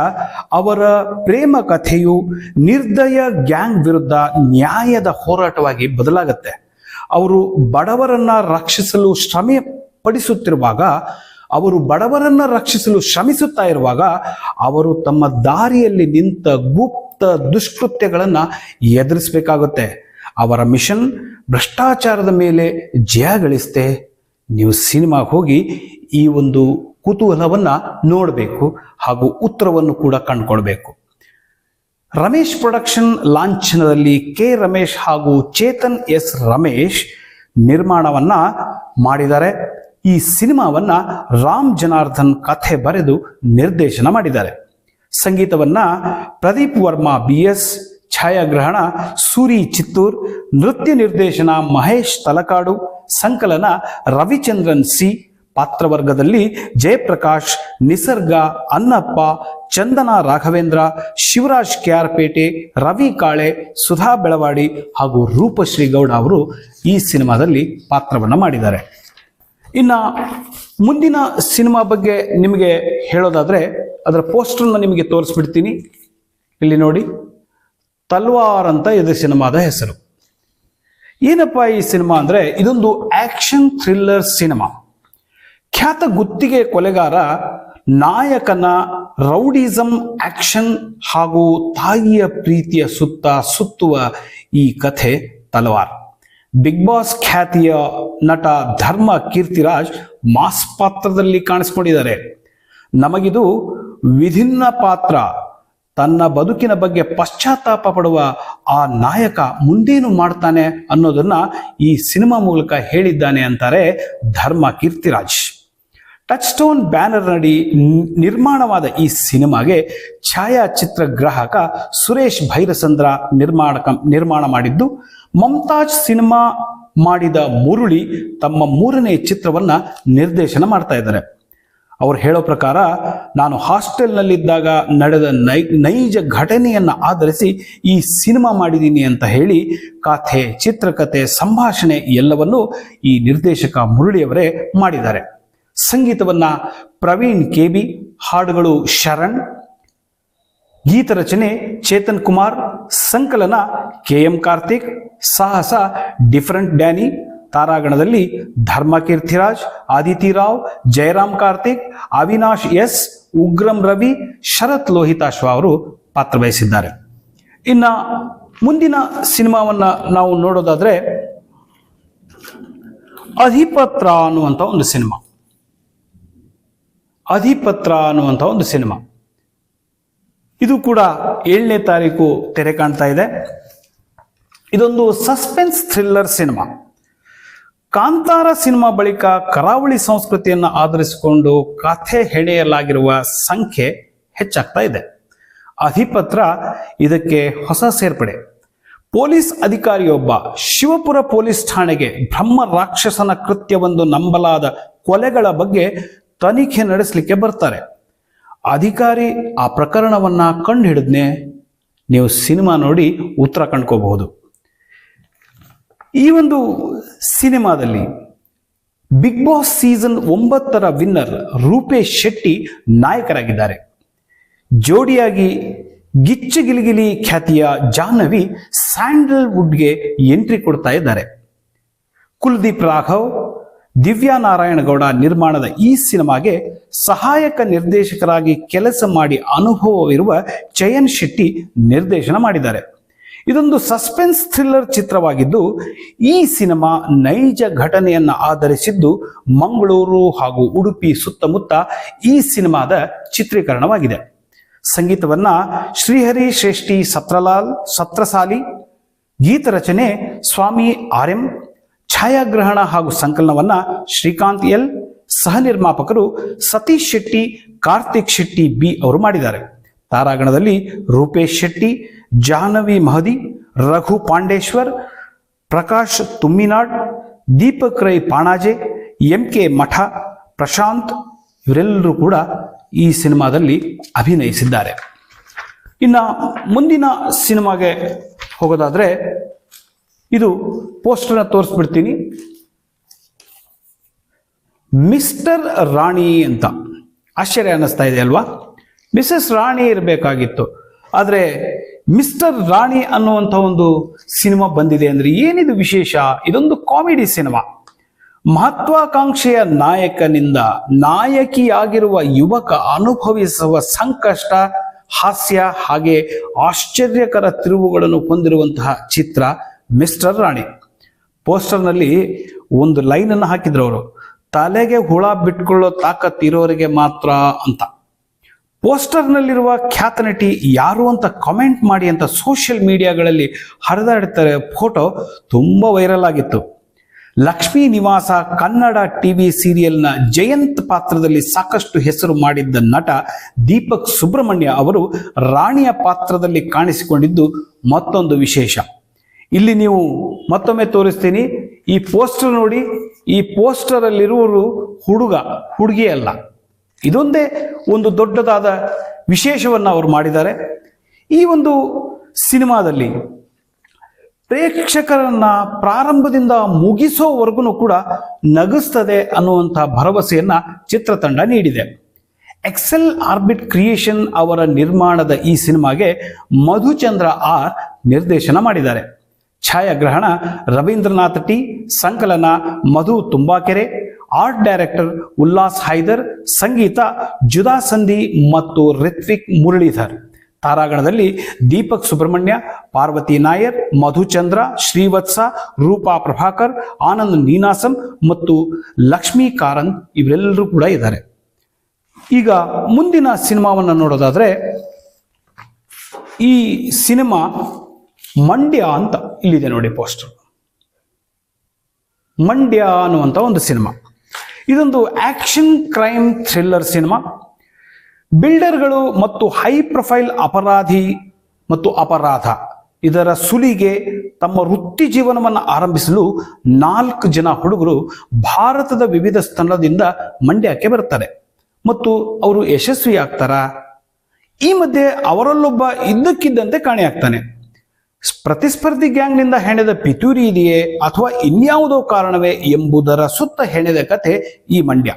ಅವರ ಪ್ರೇಮ ಕಥೆಯು ನಿರ್ದಯ ಗ್ಯಾಂಗ್ ವಿರುದ್ಧ ನ್ಯಾಯದ ಹೋರಾಟವಾಗಿ ಬದಲಾಗುತ್ತೆ. ಅವರು ಬಡವರನ್ನ ರಕ್ಷಿಸಲು ಶ್ರಮೆ ಪಡಿಸುತ್ತಿರುವಾಗ ಅವರು ಬಡವರನ್ನ ರಕ್ಷಿಸಲು ಶ್ರಮಿಸುತ್ತಾ ಇರುವಾಗ ಅವರು ತಮ್ಮ ದಾರಿಯಲ್ಲಿ ನಿಂತ ಗುಪ್ತ ದುಷ್ಕೃತ್ಯಗಳನ್ನು ಎದುರಿಸಬೇಕಾಗುತ್ತೆ. ಅವರ ಮಿಷನ್ ಭ್ರಷ್ಟಾಚಾರದ ಮೇಲೆ ಜಯ ಗಳಿಸ್ತೆ. ನೀವು ಸಿನಿಮಾಗೆ ಹೋಗಿ ಈ ಒಂದು ಕುತೂಹಲವನ್ನ ನೋಡಬೇಕು ಹಾಗೂ ಉತ್ತರವನ್ನು ಕೂಡ ಕಂಡುಕೊಳ್ಬೇಕು. ರಮೇಶ್ ಪ್ರೊಡಕ್ಷನ್ ಲಾಂಛನದಲ್ಲಿ ಕೆ ರಮೇಶ್ ಹಾಗೂ ಚೇತನ್ ಎಸ್ ರಮೇಶ್ ನಿರ್ಮಾಣವನ್ನ ಮಾಡಿದ್ದಾರೆ. ಈ ಸಿನಿಮಾವನ್ನ ರಾಮ್ ಜನಾರ್ದನ್ ಕಥೆ ಬರೆದು ನಿರ್ದೇಶನ ಮಾಡಿದ್ದಾರೆ. ಸಂಗೀತವನ್ನ ಪ್ರದೀಪ್ ವರ್ಮಾ ಬಿ ಎಸ್ ಛಾಯಾಗ್ರಹಣ, ಸೂರಿ ಚಿತ್ತೂರ್, ನೃತ್ಯ ನಿರ್ದೇಶನ ಮಹೇಶ್ ತಲಕಾಡು, ಸಂಕಲನ ರವಿಚಂದ್ರನ್ ಸಿ ಪಾತ್ರವರ್ಗದಲ್ಲಿ ಜಯಪ್ರಕಾಶ್, ನಿಸರ್ಗ, ಅನ್ನಪ್ಪ, ಚಂದನ ರಾಘವೇಂದ್ರ, ಶಿವರಾಜ್ ಕೆಆರ್ಪೇಟೆ, ರವಿ ಕಾಳೆ, ಸುಧಾ ಬೆಳವಾಡಿ ಹಾಗೂ ರೂಪಶ್ರೀ ಗೌಡ ಅವರು ಈ ಸಿನಿಮಾದಲ್ಲಿ ಪಾತ್ರವನ್ನು ಮಾಡಿದ್ದಾರೆ. ಇನ್ನ ಮುಂದಿನ ಸಿನಿಮಾ ಬಗ್ಗೆ ನಿಮಗೆ ಹೇಳೋದಾದ್ರೆ ಅದರ ಪೋಸ್ಟರ್ನ ನಿಮಗೆ ತೋರಿಸ್ಬಿಡ್ತೀನಿ. ಇಲ್ಲಿ ನೋಡಿ, ತಲ್ವಾರ್ ಅಂತ ಇದು ಸಿನಿಮಾದ ಹೆಸರು. ಏನಪ್ಪ ಈ ಸಿನಿಮಾ ಅಂದ್ರೆ, ಇದೊಂದು ಆಕ್ಷನ್ ಥ್ರಿಲ್ಲರ್ ಸಿನಿಮಾ. ಖ್ಯಾತ ಗುತ್ತಿಗೆ ಕೊಲೆಗಾರ, ನಾಯಕನ ರೌಡಿಸಂ ಆಕ್ಷನ್ ಹಾಗೂ ತಾಯಿಯ ಪ್ರೀತಿಯ ಸುತ್ತ ಸುತ್ತುವ ಈ ಕಥೆ ತಲವಾರ್. ಬಿಗ್ ಬಾಸ್ ಖ್ಯಾತಿಯ ನಟ ಧರ್ಮ ಕೀರ್ತಿರಾಜ್ ಮಾಸ್ ಪಾತ್ರದಲ್ಲಿ ಕಾಣಿಸ್ಕೊಂಡಿದ್ದಾರೆ. ನಮಗಿದು ವಿಭಿನ್ನ ಪಾತ್ರ, ತನ್ನ ಬದುಕಿನ ಬಗ್ಗೆ ಪಶ್ಚಾತ್ತಾಪ ಪಡುವ ಆ ನಾಯಕ ಮುಂದೇನು ಮಾಡ್ತಾನೆ ಅನ್ನೋದನ್ನ ಈ ಸಿನಿಮಾ ಮೂಲಕ ಹೇಳಿದ್ದಾನೆ ಅಂತಾರೆ ಧರ್ಮ ಕೀರ್ತಿರಾಜ್. ಟಚ್ ಸ್ಟೋನ್ ಬ್ಯಾನರ್ ನಡಿ ನಿ- ನಿರ್ಮಾಣವಾದ ಈ ಸಿನಿಮಾಗೆ ಛಾಯಾಚಿತ್ರ ಗ್ರಾಹಕ ಸುರೇಶ್ ಭೈರಸಂದ್ರ ನಿರ್ಮಾಣ ನಿರ್ಮಾಣ ಮಾಡಿದ್ದು, ಮಮತಾಜ್ ಸಿನಿಮಾ ಮಾಡಿದ ಮುರುಳಿ ತಮ್ಮ ಮೂರನೇ ಚಿತ್ರವನ್ನ ನಿರ್ದೇಶನ ಮಾಡ್ತಾ ಇದ್ದಾರೆ. ಅವ್ರು ಹೇಳೋ ಪ್ರಕಾರ, ನಾನು ಹಾಸ್ಟೆಲ್ನಲ್ಲಿದ್ದಾಗ ನಡೆದ ನೈ, ನೈಜ ಘಟನೆಯನ್ನು ಆಧರಿಸಿ ಈ ಸಿನಿಮಾ ಮಾಡಿದ್ದೀನಿ ಅಂತ ಹೇಳಿ ಕಥೆ, ಚಿತ್ರಕಥೆ, ಸಂಭಾಷಣೆ ಎಲ್ಲವನ್ನೂ ಈ ನಿರ್ದೇಶಕ ಮುರುಳಿಯವರೇ ಮಾಡಿದ್ದಾರೆ. ಸಂಗೀತವನ್ನ ಪ್ರವೀಣ್ ಕೆ ಬಿ ಹಾಡುಗಳು ಶರಣ್, ಗೀತ ರಚನೆ ಚೇತನ್ ಕುಮಾರ್, ಸಂಕಲನ ಕೆ ಎಂ ಕಾರ್ತಿಕ್, ಸಾಹಸ ಡಿಫರೆಂಟ್ ಡ್ಯಾನಿ, ತಾರಾಗಣದಲ್ಲಿ ಧರ್ಮ ಕೀರ್ತಿರಾಜ್ ಆದಿತಿ ರಾವ್, ಜಯರಾಮ್ ಕಾರ್ತಿಕ್, ಅವಿನಾಶ್ ಎಸ್, ಉಗ್ರಂ ರವಿ, ಶರತ್ ಲೋಹಿತಾಶ್ವ ಅವರು ಪಾತ್ರ ವಹಿಸಿದ್ದಾರೆ. ಇನ್ನ ಮುಂದಿನ ಸಿನಿಮಾವನ್ನ ನಾವು ನೋಡೋದಾದ್ರೆ ಅಧಿಪತ್ರ ಅನ್ನುವಂಥ ಒಂದು ಸಿನಿಮಾ. ಅಧಿಪತ್ರ ಅನ್ನುವಂಥ ಒಂದು ಸಿನಿಮಾ. ಇದು ಕೂಡ ಏಳನೇ ತಾರೀಕು ತೆರೆ ಕಾಣ್ತಾ ಇದೆ. ಇದೊಂದು suspense thriller cinema. Kantara cinema ಬಳಿಕ ಕರಾವಳಿ ಸಂಸ್ಕೃತಿಯನ್ನು ಆಧರಿಸಿಕೊಂಡು ಕಥೆ ಹೆಣೆಯಲಾಗಿರುವ ಸಂಖ್ಯೆ ಹೆಚ್ಚಾಗ್ತಾ ಇದೆ. ಅಧಿಪತ್ರ ಇದಕ್ಕೆ ಹೊಸ ಸೇರ್ಪಡೆ. ಪೊಲೀಸ್ ಅಧಿಕಾರಿಯೊಬ್ಬ ಶಿವಪುರ ಪೊಲೀಸ್ ಠಾಣೆಗೆ ಬ್ರಹ್ಮ ರಾಕ್ಷಸನ ಕೃತ್ಯವೊಂದು ನಂಬಲಾದ ಕೊಲೆಗಳ ಬಗ್ಗೆ ತನಿಖೆ ನಡೆಸಲಿಕ್ಕೆ ಬರ್ತಾರೆ. ಅಧಿಕಾರಿ ಆ ಪ್ರಕರಣವನ್ನು ಕಂಡು ಹಿಡಿದ್ನೆ ನೀವು ಸಿನಿಮಾ ನೋಡಿ ಉತ್ತರ ಕಂಡ್ಕೋಬಹುದು. ಈ ಒಂದು ಸಿನಿಮಾದಲ್ಲಿ ಬಿಗ್ ಬಾಸ್ ಸೀಸನ್ ಒಂಬತ್ತರ ವಿನ್ನರ್ ರೂಪೇಶ್ ಶೆಟ್ಟಿ ನಾಯಕರಾಗಿದ್ದಾರೆ. ಜೋಡಿಯಾಗಿ ಗಿಚ್ಚು ಗಿಲಿಗಿಲಿ ಖ್ಯಾತಿಯ ಜಾಹ್ನವಿ ಸ್ಯಾಂಡಲ್ವುಡ್ಗೆ ಎಂಟ್ರಿ ಕೊಡ್ತಾ ಇದ್ದಾರೆ. ಕುಲ್ದೀಪ್ ರಾಘವ್ ದಿವ್ಯಾ ನಾರಾಯಣಗೌಡ ನಿರ್ಮಾಣದ ಈ ಸಿನಿಮಾಗೆ ಸಹಾಯಕ ನಿರ್ದೇಶಕರಾಗಿ ಕೆಲಸ ಮಾಡಿ ಅನುಭವವಿರುವ ಚಯನ್ ಶೆಟ್ಟಿ ನಿರ್ದೇಶನ ಮಾಡಿದ್ದಾರೆ. ಇದೊಂದು ಸಸ್ಪೆನ್ಸ್ ಥ್ರಿಲ್ಲರ್ ಚಿತ್ರವಾಗಿದ್ದು, ಈ ಸಿನಿಮಾ ನೈಜ ಘಟನೆಯನ್ನು ಆಧರಿಸಿದ್ದು ಮಂಗಳೂರು ಹಾಗೂ ಉಡುಪಿ ಸುತ್ತಮುತ್ತ ಈ ಸಿನಿಮಾದ ಚಿತ್ರೀಕರಣವಾಗಿದೆ. ಸಂಗೀತವನ್ನ ಶ್ರೀಹರಿ ಶ್ರೇಷ್ಠಿ ಸತ್ರಲಾಲ್, ಸತ್ರಸಾಲಿ, ಗೀತ ರಚನೆ ಸ್ವಾಮಿ ಆರ್ ಎಂ ಛಾಯಾಗ್ರಹಣ ಹಾಗೂ ಸಂಕಲನವನ್ನ ಶ್ರೀಕಾಂತ್ ಎಲ್ ಸಹ ನಿರ್ಮಾಪಕರು ಸತೀಶ್ ಶೆಟ್ಟಿ, ಕಾರ್ತಿಕ್ ಶೆಟ್ಟಿ ಬಿ ಅವರು ಮಾಡಿದ್ದಾರೆ. ತಾರಾಗಣದಲ್ಲಿ ರೂಪೇಶ್ ಶೆಟ್ಟಿ, ಜಾಹ್ನವಿ ಮಹದಿ, ರಘು ಪಾಂಡೇಶ್ವರ್, ಪ್ರಕಾಶ್ ತುಮ್ಮಿನಾಡ್, ದೀಪಕ್ ರೈ ಪಾಣಾಜೆ ಎಂ ಕೆ ಮಠ, ಪ್ರಶಾಂತ್ ಇವರೆಲ್ಲರೂ ಕೂಡ ಈ ಸಿನಿಮಾದಲ್ಲಿ ಅಭಿನಯಿಸಿದ್ದಾರೆ. ಇನ್ನು ಮುಂದಿನ ಸಿನಿಮಾಗೆ ಹೋಗೋದಾದ್ರೆ ಇದು ಪೋಸ್ಟರ್ನ ತೋರಿಸ್ಬಿಡ್ತೀನಿ. ಮಿಸ್ಟರ್ ರಾಣಿ ಅಂತ. ಆಶ್ಚರ್ಯ ಅನ್ನಿಸ್ತಾ ಇದೆ ಅಲ್ವಾ? ಮಿಸಸ್ ರಾಣಿ ಇರಬೇಕಾಗಿತ್ತು. ಆದರೆ ಮಿಸ್ಟರ್ ರಾಣಿ ಅನ್ನುವಂಥ ಒಂದು ಸಿನಿಮಾ ಬಂದಿದೆ ಅಂದರೆ ಏನಿದು ವಿಶೇಷ? ಇದೊಂದು ಕಾಮಿಡಿ ಸಿನಿಮಾ. ಮಹತ್ವಾಕಾಂಕ್ಷೆಯ ನಾಯಕನಿಂದ ನಾಯಕಿಯಾಗಿರುವ ಯುವಕ ಅನುಭವಿಸುವ ಸಂಕಷ್ಟ, ಹಾಸ್ಯ ಹಾಗೆ ಆಶ್ಚರ್ಯಕರ ತಿರುವುಗಳನ್ನು ಹೊಂದಿರುವಂತಹ ಚಿತ್ರ. ಮಿಸ್ಟರ್ ರಾಣಿ. ಪೋಸ್ಟರ್ನಲ್ಲಿ ಒಂದು ಲೈನ್ ಅನ್ನು ಹಾಕಿದ್ರು ಅವರು. ತಲೆಗೆ ಹುಳ ಬಿಟ್ಕೊಳ್ಳೋ ತಾಕತ್ ಇರೋರಿಗೆ ಮಾತ್ರ ಅಂತ. ಪೋಸ್ಟರ್ನಲ್ಲಿರುವ ಖ್ಯಾತ ನಟಿ ಯಾರು ಅಂತ ಕಮೆಂಟ್ ಮಾಡಿ ಅಂತ ಸೋಷಿಯಲ್ ಮೀಡಿಯಾಗಳಲ್ಲಿ ಹರಿದಾಡ್ತಾರೆ ಫೋಟೋ ತುಂಬ ವೈರಲ್ ಆಗಿತ್ತು. ಲಕ್ಷ್ಮೀ ನಿವಾಸ ಕನ್ನಡ ಟಿವಿ ಸೀರಿಯಲ್ನ ಜಯಂತ್ ಪಾತ್ರದಲ್ಲಿ ಸಾಕಷ್ಟು ಹೆಸರು ಮಾಡಿದ್ದ ನಟ ದೀಪಕ್ ಸುಬ್ರಹ್ಮಣ್ಯ ಅವರು ರಾಣಿಯ ಪಾತ್ರದಲ್ಲಿ ಕಾಣಿಸಿಕೊಂಡಿದ್ದು ಮತ್ತೊಂದು ವಿಶೇಷ. ಇಲ್ಲಿ ನೀವು ಮತ್ತೊಮ್ಮೆ ತೋರಿಸ್ತೀನಿ. ಈ ಪೋಸ್ಟರ್ ನೋಡಿ, ಈ ಪೋಸ್ಟರ್ ಅಲ್ಲಿರುವರು ಹುಡುಗ, ಹುಡುಗಿ ಅಲ್ಲ. ಇದೊಂದೇ ಒಂದು ದೊಡ್ಡದಾದ ವಿಶೇಷವನ್ನು ಅವರು ಮಾಡಿದ್ದಾರೆ. ಈ ಒಂದು ಸಿನಿಮಾದಲ್ಲಿ ಪ್ರೇಕ್ಷಕರನ್ನ ಪ್ರಾರಂಭದಿಂದ ಮುಗಿಸೋವರೆಗೂ ಕೂಡ ನಗಿಸ್ತದೆ ಅನ್ನುವಂಥ ಭರವಸೆಯನ್ನ ಚಿತ್ರತಂಡ ನೀಡಿದೆ. ಎಕ್ಸೆಲ್ ಆರ್ಬಿಟ್ ಕ್ರಿಯೇಷನ್ ಅವರ ನಿರ್ಮಾಣದ ಈ ಸಿನಿಮಾಗೆ ಮಧುಚಂದ್ರ ಆರ್ ನಿರ್ದೇಶನ ಮಾಡಿದ್ದಾರೆ. ಛಾಯಾಗ್ರಹಣ ರವೀಂದ್ರನಾಥ್ ಟಿ, ಸಂಕಲನ ಮಧು ತುಂಬಾಕೆರೆ, ಆರ್ಟ್ ಡೈರೆಕ್ಟರ್ ಉಲ್ಲಾಸ್ ಹೈದರ್, ಸಂಗೀತ ಜುದಾ ಸಂಧಿ ಮತ್ತು ರಿತ್ವಿಕ್ ಮುರಳೀಧರ್. ತಾರಾಗಣದಲ್ಲಿ ದೀಪಕ್ ಸುಬ್ರಹ್ಮಣ್ಯ, ಪಾರ್ವತಿ ನಾಯರ್ ಮಧುಚಂದ್ರ ಶ್ರೀವತ್ಸ, ರೂಪಾ ಪ್ರಭಾಕರ್, ಆನಂದ್ ನೀನಾಸಂ ಮತ್ತು ಲಕ್ಷ್ಮೀ ಕಾರಂತ್ ಇವರೆಲ್ಲರೂ ಕೂಡ ಇದ್ದಾರೆ. ಈಗ ಮುಂದಿನ ಸಿನಿಮಾವನ್ನು ನೋಡೋದಾದರೆ ಈ ಸಿನಿಮಾ ಮಂಡ್ಯ ಅಂತ. ಇಲ್ಲಿದೆ ನೋಡಿ ಪೋಸ್ಟರ್ ಮಂಡ್ಯ ಅನ್ನುವಂಥ ಒಂದು ಸಿನಿಮಾ. ಇದೊಂದು ಆಕ್ಷನ್ ಕ್ರೈಮ್ ಥ್ರಿಲ್ಲರ್ ಸಿನಿಮಾ. ಬಿಲ್ಡರ್ಗಳು ಮತ್ತು ಹೈ ಪ್ರೊಫೈಲ್ ಅಪರಾಧಿ ಮತ್ತು ಅಪರಾಧ ಇದರ ಸುಲಿಗೆ ತಮ್ಮ ವೃತ್ತಿ ಜೀವನವನ್ನು ಆರಂಭಿಸಲು ನಾಲ್ಕು ಜನ ಹುಡುಗರು ಭಾರತದ ವಿವಿಧ ಸ್ಥಳದಿಂದ ಮಂಡ್ಯಕ್ಕೆ ಬರ್ತಾರೆ ಮತ್ತು ಅವರು ಯಶಸ್ವಿ ಆಗ್ತಾರಾ ಈ ಮಧ್ಯೆ ಅವರಲ್ಲೊಬ್ಬ ಇದ್ದಕ್ಕಿದ್ದಂತೆ ಕಾಣೆಯಾಗ್ತಾನೆ. ಪ್ರತಿಸ್ಪರ್ಧಿ ಗ್ಯಾಂಗ್ನಿಂದ ಹೆಣೆದ ಪಿತೂರಿ ಇದೆಯೇ ಅಥವಾ ಇನ್ಯಾವುದೋ ಕಾರಣವೇ ಎಂಬುದರ ಸುತ್ತ ಹೆಣೆದ ಕಥೆ ಈ ಮಂಡ್ಯ.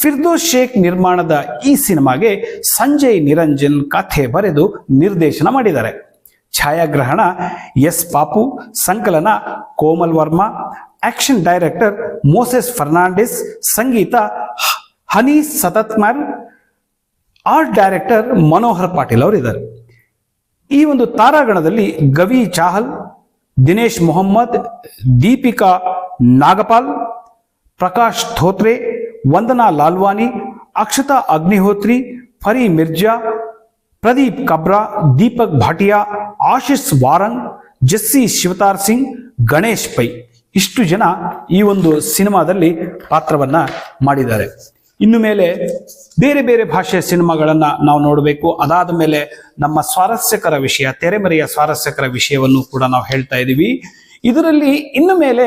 ಫಿರ್ದೋಸ್ ಶೇಖ್ ನಿರ್ಮಾಣದ ಈ ಸಿನಿಮಾಗೆ ಸಂಜಯ್ ನಿರಂಜನ್ ಕಥೆ ಬರೆದು ನಿರ್ದೇಶನ ಮಾಡಿದ್ದಾರೆ. ಛಾಯಾಗ್ರಹಣ ಎಸ್ ಪಾಪು, ಸಂಕಲನ Komal Varma action director Moses Fernandes, ಸಂಗೀತ ಹನಿ ಸತತ್ಮರ್ ಆರ್ಟ್ ಡೈರೆಕ್ಟರ್ ಮನೋಹರ್ ಪಾಟೀಲ್ ಅವರಿದ್ದಾರೆ. ಈ ಒಂದು ತಾರಾಗಣದಲ್ಲಿ ಗವಿ ಚಾಹಲ್, ದಿನೇಶ್ ಮೊಹಮ್ಮದ್, ದೀಪಿಕಾ ನಾಗಪಾಲ್, ಪ್ರಕಾಶ್ ಥೋತ್ರೆ, ವಂದನಾ ಲಾಲ್ವಾನಿ, ಅಕ್ಷತಾ ಅಗ್ನಿಹೋತ್ರಿ, ಫರಿ ಮಿರ್ಜಾ, ಪ್ರದೀಪ್ ಕಬ್ರಾ, ದೀಪಕ್ ಭಾಟಿಯಾ, ಆಶಿಸ್ ವಾರಂಗ್, ಜಸ್ಸಿ ಶಿವತಾರ್ ಸಿಂಗ್, ಗಣೇಶ್ ಪೈ. ಇಷ್ಟು ಜನ ಈ ಒಂದು ಸಿನಿಮಾದಲ್ಲಿ ಪಾತ್ರವನ್ನ ಮಾಡಿದ್ದಾರೆ. ಇನ್ನು ಮೇಲೆ ಬೇರೆ ಬೇರೆ ಭಾಷೆಯ ಸಿನಿಮಾಗಳನ್ನ ನಾವು ನೋಡಬೇಕು. ಅದಾದ ಮೇಲೆ ನಮ್ಮ ಸ್ವಾರಸ್ಯಕರ ವಿಷಯ, ತೆರೆಮರೆಯ ಸ್ವಾರಸ್ಯಕರ ವಿಷಯವನ್ನು ಕೂಡ ನಾವು ಹೇಳ್ತಾ ಇದ್ದೀವಿ ಇದರಲ್ಲಿ ಇನ್ನು ಮೇಲೆ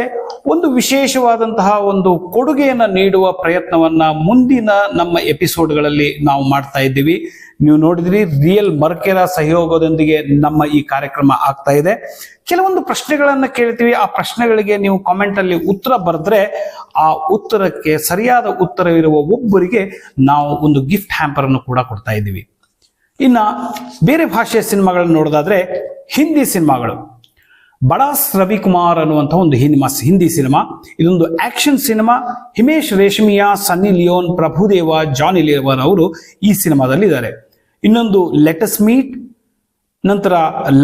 ಒಂದು ವಿಶೇಷವಾದಂತಹ ಒಂದು ಕೊಡುಗೆಯನ್ನು ನೀಡುವ ಪ್ರಯತ್ನವನ್ನ ಮುಂದಿನ ನಮ್ಮ ಎಪಿಸೋಡ್ಗಳಲ್ಲಿ ನಾವು ಮಾಡ್ತಾ ಇದ್ದೀವಿ. ನೀವು ನೋಡಿದ್ರಿ, ರಿಯಲ್ ಮರ್ಕೆರ ಸಹಯೋಗದೊಂದಿಗೆ ನಮ್ಮ ಈ ಕಾರ್ಯಕ್ರಮ ಆಗ್ತಾ ಇದೆ. ಕೆಲವೊಂದು ಪ್ರಶ್ನೆಗಳನ್ನು ಕೇಳ್ತೀವಿ. ಆ ಪ್ರಶ್ನೆಗಳಿಗೆ ನೀವು ಕಾಮೆಂಟ್ ಅಲ್ಲಿ ಉತ್ತರ ಬರೆದ್ರೆ ಆ ಉತ್ತರಕ್ಕೆ ಸರಿಯಾದ ಉತ್ತರವಿರುವ ಒಬ್ಬರಿಗೆ ನಾವು ಒಂದು ಗಿಫ್ಟ್ ಹ್ಯಾಂಪರ್ ಅನ್ನು ಕೂಡ ಕೊಡ್ತಾ ಇದ್ದೀವಿ. ಇನ್ನ ಬೇರೆ ಭಾಷೆಯ ಸಿನಿಮಾಗಳನ್ನು ನೋಡೋದಾದ್ರೆ, ಹಿಂದಿ ಸಿನಿಮಾಗಳು. ಬಡಾಸ್ ರವಿಕುಮಾರ್ ಅನ್ನುವಂಥ ಒಂದು ಹಿನಿಮಾ ಹಿಂದಿ ಸಿನಿಮಾ. ಇದೊಂದು action cinema. Himesh Reshammiya Sunny Leone, Prabhudeva, Johnny Leone ಅವರು ಈ ಸಿನಿಮಾದಲ್ಲಿ ಇದ್ದಾರೆ ಇನ್ನೊಂದು ಲೆಟಸ್ ಮೀಟ್ ನಂತರ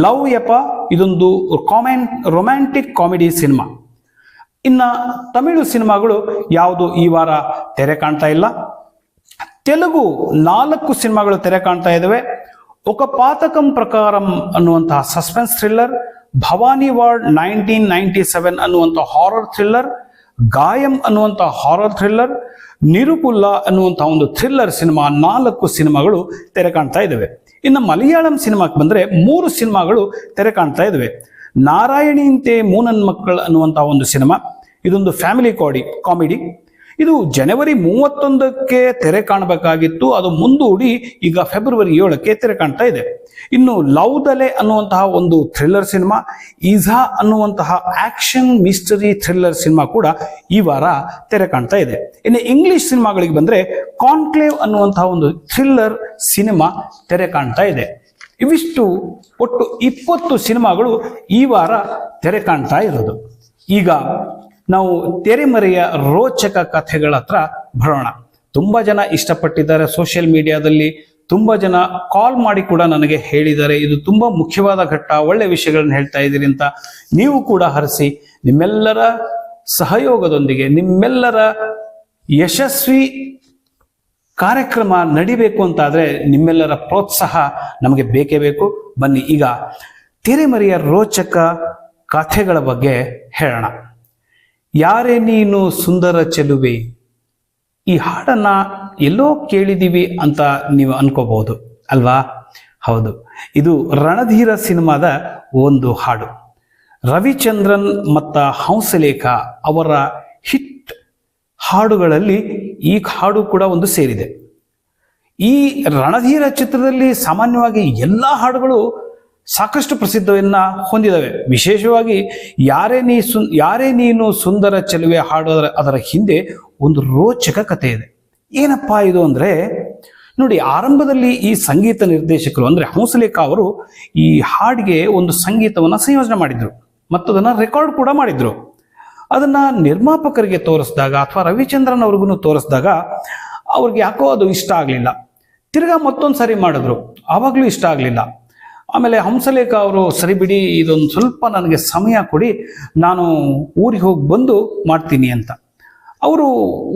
ಲವ್ ಯಪ ಇದೊಂದು ಕಾಮೆಂಟ್ ರೊಮ್ಯಾಂಟಿಕ್ ಕಾಮಿಡಿ ಸಿನಿಮಾ. ಇನ್ನ ತಮಿಳು ಸಿನಿಮಾಗಳು ಯಾವುದು ಈ ವಾರ ತೆರೆ ಕಾಣ್ತಾ ಇಲ್ಲ. ತೆಲುಗು ನಾಲ್ಕು ಸಿನಿಮಾಗಳು ತೆರೆ ಕಾಣ್ತಾ ಇದ್ದಾವೆ. ಒಕ ಪಾತಕಂ ಪ್ರಕಾರಂ ಅನ್ನುವಂತಹ suspense thriller Bhavani ward nineteen ninety seven ಅನ್ನುವಂಥ ಹಾರರ್ ಥ್ರಿಲ್ಲರ್ ಗಾಯಂ ಅನ್ನುವಂಥ ಹಾರರ್ ಥ್ರಿಲ್ಲರ್ ನಿರುಕುಲ್ಲ ಅನ್ನುವಂಥ ಒಂದು ಥ್ರಿಲ್ಲರ್ ಸಿನಿಮಾ ನಾಲ್ಕು ಸಿನಿಮಾಗಳು ತೆರೆ ಕಾಣ್ತಾ ಇದ್ದಾವೆ. ಇನ್ನು ಮಲಯಾಳಂ ಸಿನಿಮಾಕ್ಕೆ ಬಂದರೆ ಮೂರು ಸಿನಿಮಾಗಳು ತೆರೆ ಕಾಣ್ತಾ ಇದ್ದಾವೆ. ನಾರಾಯಣಿಯಂತೆ ಮೂನನ್ ಮಕ್ಕಳು ಅನ್ನುವಂಥ ಒಂದು ಸಿನಿಮಾ, ಇದೊಂದು ಫ್ಯಾಮಿಲಿ ಕಾಡಿ ಕಾಮಿಡಿ ಇದು ಜನವರಿ ಮೂವತ್ತೊಂದಕ್ಕೆ ತೆರೆ ಕಾಣಬೇಕಾಗಿತ್ತು. ಅದು ಮುಂದೂಡಿ ಈಗ ಫೆಬ್ರವರಿ ಏಳಕ್ಕೆ ತೆರೆ ಕಾಣ್ತಾ ಇದೆ. ಇನ್ನು ಲವ್ ದಲೆ ಅನ್ನುವಂತಹ ಒಂದು ಥ್ರಿಲ್ಲರ್ ಸಿನಿಮಾ, ಈಝಾ ಅನ್ನುವಂತಹ ಆಕ್ಷನ್ ಮಿಸ್ಟರಿ ಥ್ರಿಲ್ಲರ್ ಸಿನಿಮಾ ಕೂಡ ಈ ವಾರ ತೆರೆ ಕಾಣ್ತಾ ಇದೆ. ಇನ್ನು ಇಂಗ್ಲಿಷ್ ಸಿನಿಮಾಗಳಿಗೆ ಬಂದ್ರೆ ಕಾನ್ಕ್ಲೇವ್ ಅನ್ನುವಂತಹ ಒಂದು ಥ್ರಿಲ್ಲರ್ ಸಿನಿಮಾ ತೆರೆ ಕಾಣ್ತಾ ಇದೆ. ಇವಿಷ್ಟು ಒಟ್ಟು ಇಪ್ಪತ್ತು ಸಿನಿಮಾಗಳು ಈ ವಾರ ತೆರೆ ಕಾಣ್ತಾ ಇರೋದು. ಈಗ ನಾವು ತೆರೆಮರೆಯ ರೋಚಕ ಕಥೆಗಳ ಹತ್ರ ಬರೋಣ. ತುಂಬಾ ಜನ ಇಷ್ಟಪಟ್ಟಿದ್ದಾರೆ ಸೋಷಿಯಲ್ ಮೀಡಿಯಾದಲ್ಲಿ ತುಂಬಾ ಜನ ಕಾಲ್ ಮಾಡಿ ಕೂಡ ನನಗೆ ಹೇಳಿದ್ದಾರೆ. ಇದು ತುಂಬಾ ಮುಖ್ಯವಾದ ಘಟ್ಟ. ಒಳ್ಳೆ ವಿಷಯಗಳನ್ನು ಹೇಳ್ತಾ ಇದ್ದೀರಿ ಅಂತ ನೀವು ಕೂಡ ಹರಿಸಿ. ನಿಮ್ಮೆಲ್ಲರ ಸಹಯೋಗದೊಂದಿಗೆ, ನಿಮ್ಮೆಲ್ಲರ ಯಶಸ್ವಿ ಕಾರ್ಯಕ್ರಮ ನಡಿಬೇಕು ಅಂತಾದರೆ ನಿಮ್ಮೆಲ್ಲರ ಪ್ರೋತ್ಸಾಹ ನಮಗೆ ಬೇಕೇ ಬೇಕು. ಬನ್ನಿ, ಈಗ ತೆರೆಮರೆಯ ರೋಚಕ ಕಥೆಗಳ ಬಗ್ಗೆ ಹೇಳೋಣ. ಯಾರೇ ನೀನು ಸುಂದರ ಚೆಲುವೆ, ಈ ಹಾಡನ್ನ ಎಲ್ಲೋ ಕೇಳಿದೀವಿ ಅಂತ ನೀವು ಅನ್ಕೋಬಹುದು, ಅಲ್ವಾ? ಹೌದು. ಇದು ರಣಧೀರ ಸಿನಿಮಾದ ಒಂದು ಹಾಡು. ರವಿಚಂದ್ರನ್ ಮತ್ತು ಹಂಸಲೇಖ ಅವರ ಹಿಟ್ ಹಾಡುಗಳಲ್ಲಿ ಈ ಹಾಡು ಕೂಡ ಒಂದು ಸೇರಿದೆ. ಈ ರಣಧೀರ ಚಿತ್ರದಲ್ಲಿ ಸಾಮಾನ್ಯವಾಗಿ ಎಲ್ಲ ಹಾಡುಗಳು ಸಾಕಷ್ಟು ಪ್ರಸಿದ್ಧವನ್ನ ಹೊಂದಿದವೆ. ವಿಶೇಷವಾಗಿ ಯಾರೇ ನೀ ಸುನ್, ಯಾರೇ ನೀನು ಸುಂದರ ಚೆಲುವೆ ಹಾಡೋದ್ರ, ಅದರ ಹಿಂದೆ ಒಂದು ರೋಚಕ ಕಥೆ ಇದೆ. ಏನಪ್ಪಾ ಇದು ಅಂದ್ರೆ, ನೋಡಿ ಆರಂಭದಲ್ಲಿ ಈ ಸಂಗೀತ ನಿರ್ದೇಶಕರು ಅಂದ್ರೆ ಹಂಸಲೇಖ ಅವರು ಈ ಹಾಡಿಗೆ ಒಂದು ಸಂಗೀತವನ್ನ ಸಂಯೋಜನೆ ಮಾಡಿದ್ರು. ಮತ್ತು ಅದನ್ನ ರೆಕಾರ್ಡ್ ಕೂಡ ಮಾಡಿದ್ರು. ಅದನ್ನ ನಿರ್ಮಾಪಕರಿಗೆ ತೋರಿಸಿದಾಗ ಅಥವಾ ರವಿಚಂದ್ರನ್ ಅವ್ರಿಗೂ ತೋರಿಸಿದಾಗ ಅವ್ರಿಗೆ ಯಾಕೋ ಅದು ಇಷ್ಟ ಆಗಲಿಲ್ಲ. ತಿರ್ಗಾ ಮತ್ತೊಂದು ಸಾರಿ ಮಾಡಿದ್ರು. ಆವಾಗಲೂ ಇಷ್ಟ ಆಗಲಿಲ್ಲ. ಆಮೇಲೆ ಹಂಸಲೇಖ ಅವರು, ಸರಿ ಬಿಡಿ, ಇದೊಂದು ಸ್ವಲ್ಪ ನನಗೆ ಸಮಯ ಕೊಡಿ, ನಾನು ಊರಿಗೆ ಹೋಗಿ ಬಂದು ಮಾಡ್ತೀನಿ ಅಂತ. ಅವರು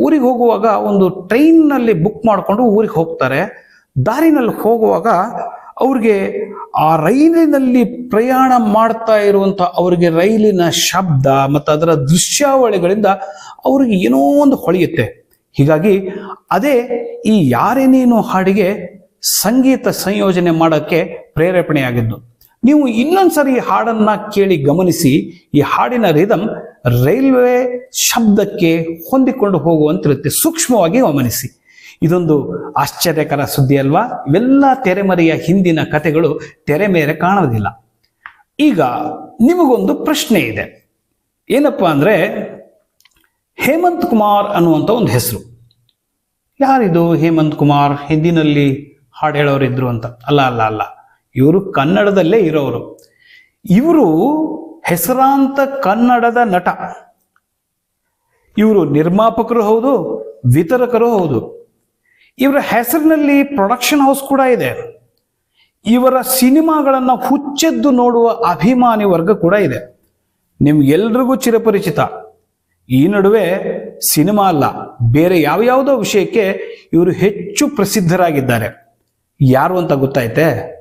ಊರಿಗೆ ಹೋಗುವಾಗ ಒಂದು ಟ್ರೈನ್ನಲ್ಲಿ ಬುಕ್ ಮಾಡಿಕೊಂಡು ಊರಿಗೆ ಹೋಗ್ತಾರೆ. ದಾರಿನಲ್ಲಿ ಹೋಗುವಾಗ ಅವ್ರಿಗೆ ಆ ರೈಲಿನಲ್ಲಿ ಪ್ರಯಾಣ ಮಾಡ್ತಾ ಇರುವಂಥ ಅವರಿಗೆ ರೈಲಿನ ಶಬ್ದ ಮತ್ತು ಅದರ ದೃಶ್ಯಾವಳಿಗಳಿಂದ ಅವ್ರಿಗೆ ಏನೋ ಒಂದು ಹೊಳೆಯುತ್ತೆ. ಹೀಗಾಗಿ ಅದೇ ಈ ಯಾರೇನೇನು ಹಾಡಿಗೆ ಸಂಗೀತ ಸಂಯೋಜನೆ ಮಾಡೋಕ್ಕೆ ಪ್ರೇರೇಪಣೆಯಾಗಿದ್ದು. ನೀವು ಇನ್ನೊಂದ್ಸರಿ ಈ ಹಾಡನ್ನ ಕೇಳಿ ಗಮನಿಸಿ, ಈ ಹಾಡಿನ ರಿದಮ್ ರೈಲ್ವೆ ಶಬ್ದಕ್ಕೆ ಹೊಂದಿಕೊಂಡು ಹೋಗುವಂತಿರುತ್ತೆ. ಸೂಕ್ಷ್ಮವಾಗಿ ಗಮನಿಸಿ. ಇದೊಂದು ಆಶ್ಚರ್ಯಕರ ಸುದ್ದಿ ಅಲ್ವಾ? ಇವೆಲ್ಲ ತೆರೆಮರೆಯ ಹಿಂದಿನ ಕಥೆಗಳು ತೆರೆ ಮೇಲೆ ಕಾಣೋದಿಲ್ಲ ಈಗ ನಿಮಗೊಂದು ಪ್ರಶ್ನೆ ಇದೆ. ಏನಪ್ಪ ಅಂದ್ರೆ, ಹೇಮಂತ್ ಕುಮಾರ್ ಅನ್ನುವಂಥ ಒಂದು ಹೆಸರು. ಯಾರಿದು ಹೇಮಂತ್ ಕುಮಾರ್ ಹಿಂದಿನಲ್ಲಿ? ಹಾಡು ಹೇಳೋರಿದ್ರು ಅಂತ. ಅಲ್ಲ ಅಲ್ಲ ಅಲ್ಲ. ಇವರು ಕನ್ನಡದಲ್ಲೇ ಇರೋರು ಇವರು ಹೆಸರಾಂತ ಕನ್ನಡದ ನಟ. ಇವರು ನಿರ್ಮಾಪಕರು ಹೌದು, ವಿತರಕರು ಹೌದು. ಇವರ ಹೆಸರಿನಲ್ಲಿ ಪ್ರೊಡಕ್ಷನ್ ಹೌಸ್ ಕೂಡ ಇದೆ. ಇವರ ಸಿನಿಮಾಗಳನ್ನು ಹುಚ್ಚೆದ್ದು ನೋಡುವ ಅಭಿಮಾನಿ ವರ್ಗ ಕೂಡ ಇದೆ. ನಿಮ್ಗೆಲ್ರಿಗೂ ಚಿರಪರಿಚಿತ. ಈ ನಡುವೆ ಸಿನಿಮಾ ಅಲ್ಲ, ಬೇರೆ ಯಾವ ಯಾವುದೋ ವಿಷಯಕ್ಕೆ ಇವರು ಹೆಚ್ಚು ಪ್ರಸಿದ್ಧರಾಗಿದ್ದಾರೆ. ಯಾರು ಅಂತ ಗೊತ್ತಾಯ್ತೆ?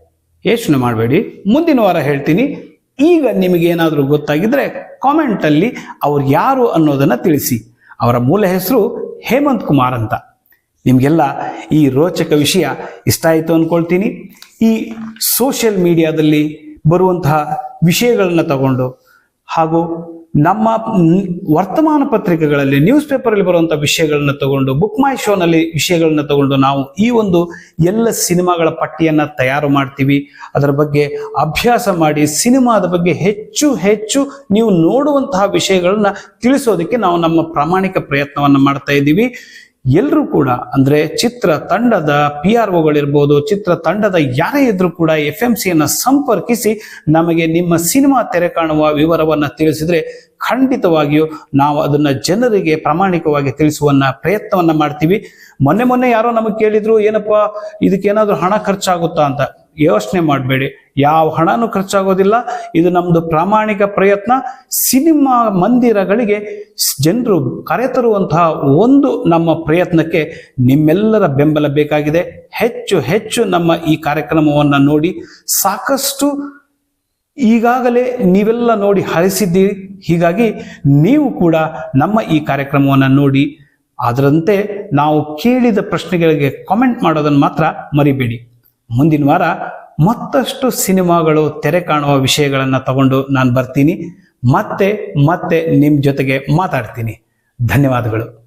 ಯೋಚನೆ ಮಾಡಬೇಡಿ. ಮುಂದಿನ ವಾರ ಹೇಳ್ತೀನಿ. ಈಗ ನಿಮಗೇನಾದರೂ ಗೊತ್ತಾಗಿದ್ರೆ ಕಾಮೆಂಟಲ್ಲಿ ಅವ್ರು ಯಾರು ಅನ್ನೋದನ್ನು ತಿಳಿಸಿ. ಅವರ ಮೂಲ ಹೆಸರು ಹೇಮಂತ್ ಕುಮಾರ್ ಅಂತ. ನಿಮಗೆಲ್ಲ ಈ ರೋಚಕ ವಿಷಯ ಇಷ್ಟ ಆಯಿತು ಅಂದ್ಕೊಳ್ತೀನಿ ಈ ಸೋಷಿಯಲ್ ಮೀಡಿಯಾದಲ್ಲಿ ಬರುವಂತಹ ವಿಷಯಗಳನ್ನ ತಗೊಂಡು ಹಾಗೂ ನಮ್ಮ ವರ್ತಮಾನ ಪತ್ರಿಕೆಗಳಲ್ಲಿ ನ್ಯೂಸ್ ಪೇಪರಲ್ಲಿ ಬರುವಂಥ ವಿಷಯಗಳನ್ನ ತಗೊಂಡು ಬುಕ್ ಮೈ ಶೋನಲ್ಲಿ ವಿಷಯಗಳನ್ನ ತಗೊಂಡು ನಾವು ಈ ಒಂದು ಎಲ್ಲ ಸಿನಿಮಾಗಳ ಪಟ್ಟಿಯನ್ನು ತಯಾರು ಮಾಡ್ತೀವಿ. ಅದರ ಬಗ್ಗೆ ಅಭ್ಯಾಸ ಮಾಡಿ ಸಿನಿಮಾದ ಬಗ್ಗೆ ಹೆಚ್ಚು ಹೆಚ್ಚು ನೀವು ನೋಡುವಂತಹ ವಿಷಯಗಳನ್ನ ತಿಳಿಸೋದಕ್ಕೆ ನಾವು ನಮ್ಮ ಪ್ರಾಮಾಣಿಕ ಪ್ರಯತ್ನವನ್ನು ಮಾಡ್ತಾ ಇದ್ದೀವಿ. ಎಲ್ಲರೂ ಕೂಡ, ಅಂದ್ರೆ ಚಿತ್ರ ತಂಡದ ಪಿ ಆರ್ ಒಗಳಿರ್ಬೋದು ಚಿತ್ರ ತಂಡದ ಯಾರೇ ಇದ್ರೂ ಕೂಡ ಎಫ್ ಎಂ ಸಿಯನ್ನು ಸಂಪರ್ಕಿಸಿ ನಮಗೆ ನಿಮ್ಮ ಸಿನಿಮಾ ತೆರೆ ಕಾಣುವ ವಿವರವನ್ನ ತಿಳಿಸಿದ್ರೆ ಖಂಡಿತವಾಗಿಯೂ ನಾವು ಅದನ್ನ ಜನರಿಗೆ ಪ್ರಾಮಾಣಿಕವಾಗಿ ತಿಳಿಸುವನ್ನ ಪ್ರಯತ್ನವನ್ನ ಮಾಡ್ತೀವಿ. ಮೊನ್ನೆ ಮೊನ್ನೆ ಯಾರೋ ನಮಗೆ ಕೇಳಿದ್ರು, ಏನಪ್ಪಾ ಇದಕ್ಕೇನಾದ್ರೂ ಹಣ ಖರ್ಚಾಗುತ್ತಾ ಅಂತ. ಯೋಚನೆ ಮಾಡಬೇಡಿ. ಯಾವ ಹಣನೂ ಖರ್ಚಾಗೋದಿಲ್ಲ. ಇದು ನಮ್ಮದು ಪ್ರಾಮಾಣಿಕ ಪ್ರಯತ್ನ. ಸಿನಿಮಾ ಮಂದಿರಗಳಿಗೆ ಜನರು ಕರೆತರುವಂತಹ ಒಂದು ನಮ್ಮ ಪ್ರಯತ್ನಕ್ಕೆ ನಿಮ್ಮೆಲ್ಲರ ಬೆಂಬಲ ಬೇಕಾಗಿದೆ. ಹೆಚ್ಚು ಹೆಚ್ಚು ನಮ್ಮ ಈ ಕಾರ್ಯಕ್ರಮವನ್ನು ನೋಡಿ ಸಾಕಷ್ಟು ಈಗಾಗಲೇ ನೀವೆಲ್ಲ ನೋಡಿ ಹರಿಸಿದ್ದೀರಿ. ಹೀಗಾಗಿ ನೀವು ಕೂಡ ನಮ್ಮ ಈ ಕಾರ್ಯಕ್ರಮವನ್ನು ನೋಡಿ. ಅದರಂತೆ ನಾವು ಕೇಳಿದ ಪ್ರಶ್ನೆಗಳಿಗೆ ಕಾಮೆಂಟ್ ಮಾಡೋದನ್ನು ಮಾತ್ರ ಮರಿಬೇಡಿ. ಮುಂದಿನ ವಾರ ಮತ್ತಷ್ಟು ಸಿನಿಮಾಗಳು ತೆರೆ ಕಾಣುವ ವಿಷಯಗಳನ್ನು ತಗೊಂಡು ನಾನು ಬರ್ತೀನಿ. ಮತ್ತೆ ಮತ್ತೆ ನಿಮ್ಮ ಜೊತೆಗೆ ಮಾತಾಡ್ತೀನಿ. ಧನ್ಯವಾದಗಳು.